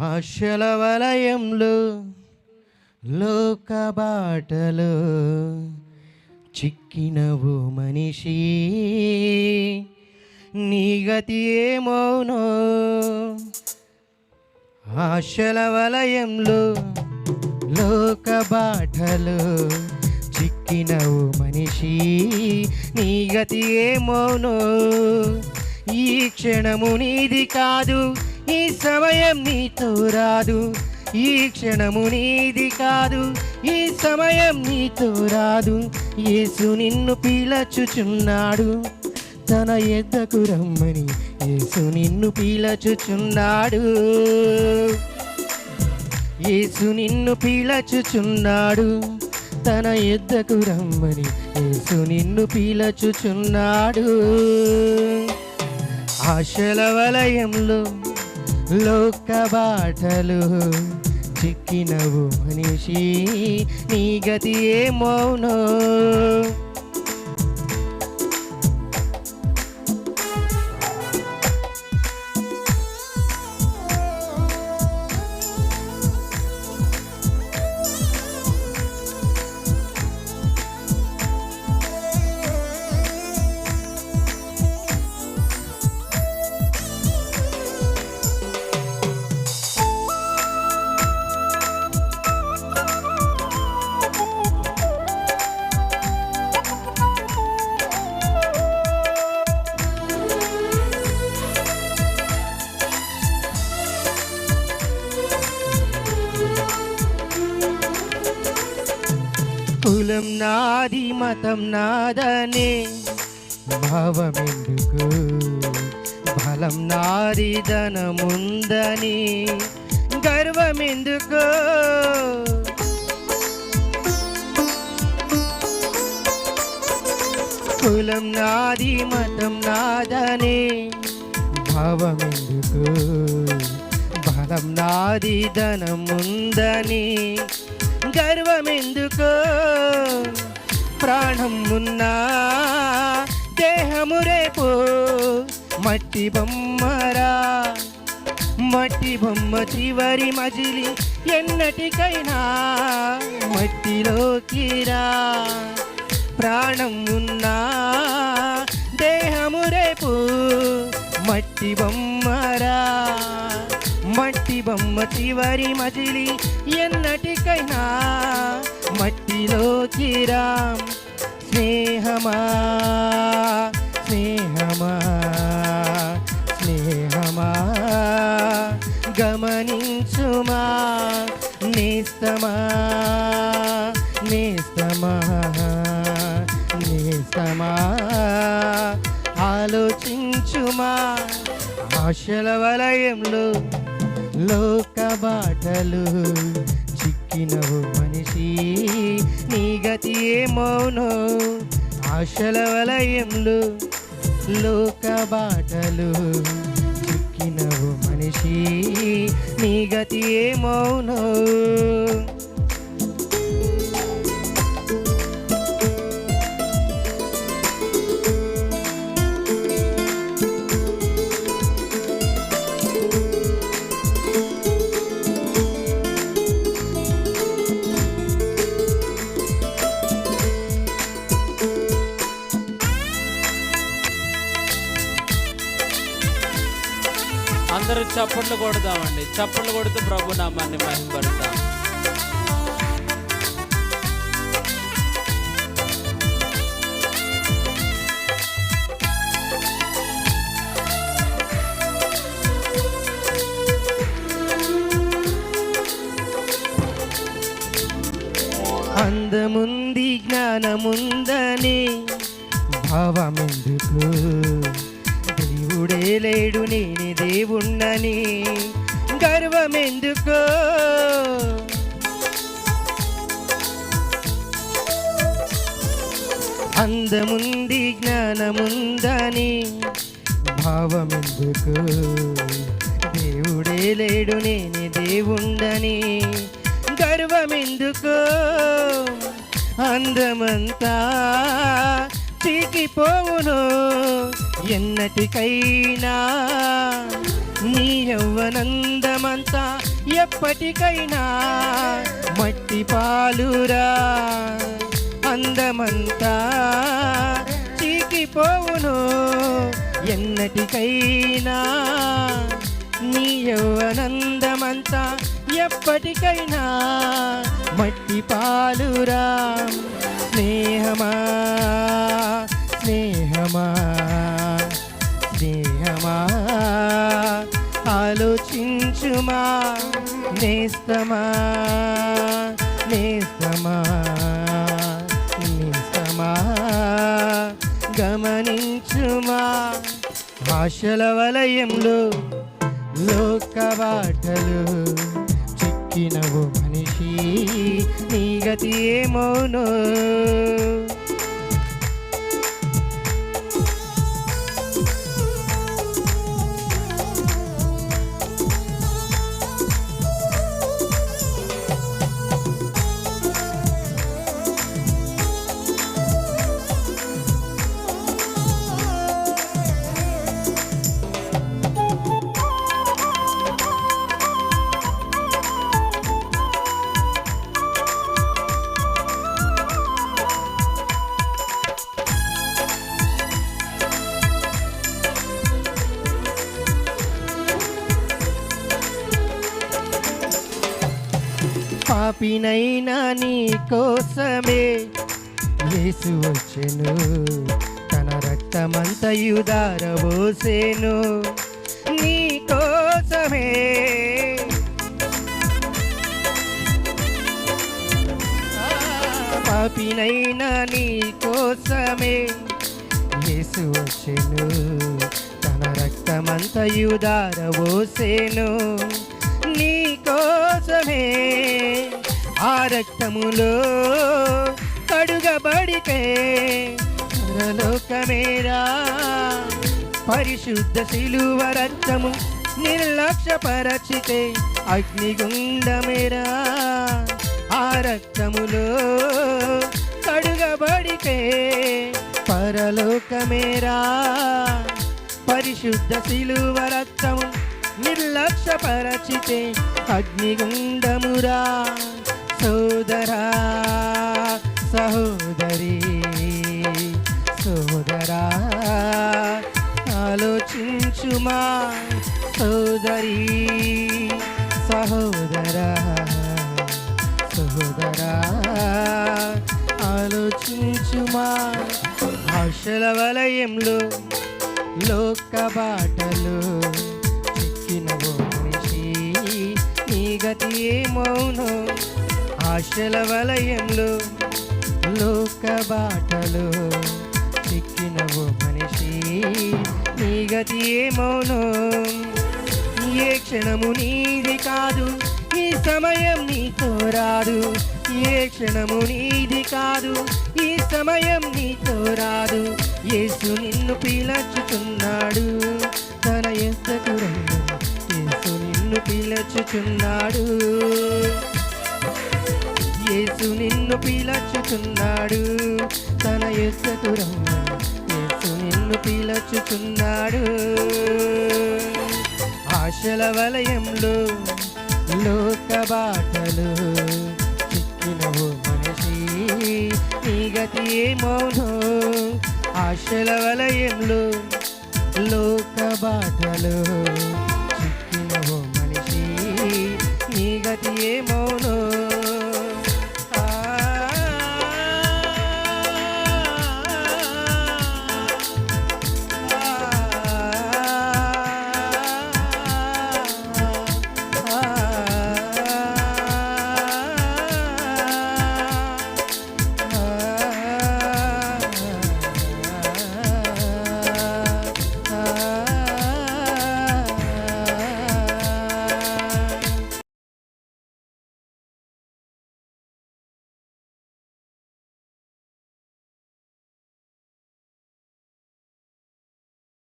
ఆశల వలయంలో లోక బాటలో చిక్కినవు మనిషి. నీ గతి ఏమోనో? ఆశల వలయంలో లోక బాటలో చిక్కినవు మనిషి. నీ గతి ఏమోనో? ఈ క్షణము నీది కాదు. ఈ సమయం నీతో రాదు ఈ క్షణము నీది కాదు. ఈ సమయం నీతో రాదు యేసు నిన్ను పీలచుచున్నాడు. తన ఎద్దకు రమ్మని యేసు నిన్ను పీలచుచున్నాడు. యేసు నిన్ను పీలచుచున్నాడు. తన ఎద్దకు రమ్మని యేసు నిన్ను పీలచుచున్నాడు. ఆశల వలయంలో లోక బాటలు చిక్కినవు మనిషి నీ గతి ఏమౌనో? కులం నాది మతం నాదనే. భావమెందుకు? బలం నాది ధనముందని. గర్వమెందుకు? కులం నాది మతం నాదనే. భావమెందుకు? బలం నాది ధనముందని. గర్వమెందుకు? ప్రాణం ఉన్నా దేహము రేపు మట్టి బొమ్మరా? మట్టి బొమ్మ చివరి మజిలి ఎన్నటికైనా మట్టిలోకి రా. ప్రాణం ఉన్నా దేహము రేపు మట్టి బొమ్మరా? బొమ్మ చివరి మజిలి ఎన్నటికైనా మట్టిలోకి రామ్ స్నేహమా స్నేహమా స్నేహమా గమనించుమా నేస్తమా నేస్తమా నేస్తమా ఆలోచించుమా ఆశల వలయంలో లోక బాటలు చిక్కినవు మనిషి. నీ గతి ఏమౌనో ఆశల వలయంలో లోక బాటలు చిక్కినవు మనిషి. నీ గతి ఏమౌనో అందరూ చప్పట్లు కొడదామండి. చప్పట్లు కొడుతూ ప్రభు నామాన్ని మహిమపడతాం అందముంది జ్ఞానముందని భావమెందుకు? లేడు నేనే దేవుణ్ణని. గర్వమెందుకో? అందముంది జ్ఞానముందని. భావమెందుకు? దేవుడే లేడు నేనే దేవుండని గర్వమెందుకు? అందమంతా చీకిపోవును ఎన్నటికైనా నీ యవ్వనందమంతా ఎప్పటికైనా మట్టి పాలురా. అందమంతా చీకిపోవును. ఎన్నటికైనా నీ యవ్వనందమంతా ఎప్పటికైనా మట్టి పాలురా. స్నేహమా? స్నేహమా? స్నేహమా? ఆలోచించుమా? నేస్తమా? నేస్తమా? నేస్తమా? గమనించుమా? ఆశల వలయంలో లోక బాటలు చిక్కినవు మనిషి నీ గతి ఏమోనో? పాపినైనా నీ కోసమే యేసు వచ్చెను. తన రక్తమంతయు దారబోసెను. నీ కోసమే. పాపినైనా నీ కోసమే యేసు వచ్చెను. తన రక్తమంతయు దారబోసెను. నీ కోసమే. ఆ రక్తములో కడుగబడితే పరలోకమేరా. పరిశుద్ధ శిలువ రక్తము నిర్లక్ష్యపరచితే అగ్నిగుండమేరా. ఆ రక్తములో కడుగబడితే పరలోకమేరా. పరిశుద్ధ శిలువ రక్తము నిర్లక్ష్యపరచితే అగ్నిగుండమురా. సోదరా సహోదరి సోదరా ఆలోచించుమా. సోదరి సహోదరా సహోదరా ఆలోచించుమా. ఆశల వలయంలో లోక బాటలు గతి ఏమౌను ఆశల వలయంలో లోక బాటలు ఓ మనిషి నీ గతి ఏమౌను ఏ క్షణము నీది కాదు ఈ సమయం నీతో రాదు. ఏ క్షణము నీది కాదు ఈ సమయం నీతో రాదు. యేసు నిన్ను పీలచుతున్నాడు తన ఎద్దకు రమ్ము పిలచుచున్నాడు యేసు నిన్ను పిలచుచున్నాడు తన ఎద్దకు యేసు నిన్ను పిలచుచున్నాడు ఆశల వలయంలో లోక బాటలు చిక్కినవు మనిషి నీ గతి ఏమౌనో ఆశల వలయంలో లోక బాటలు জাতিয়ে মনো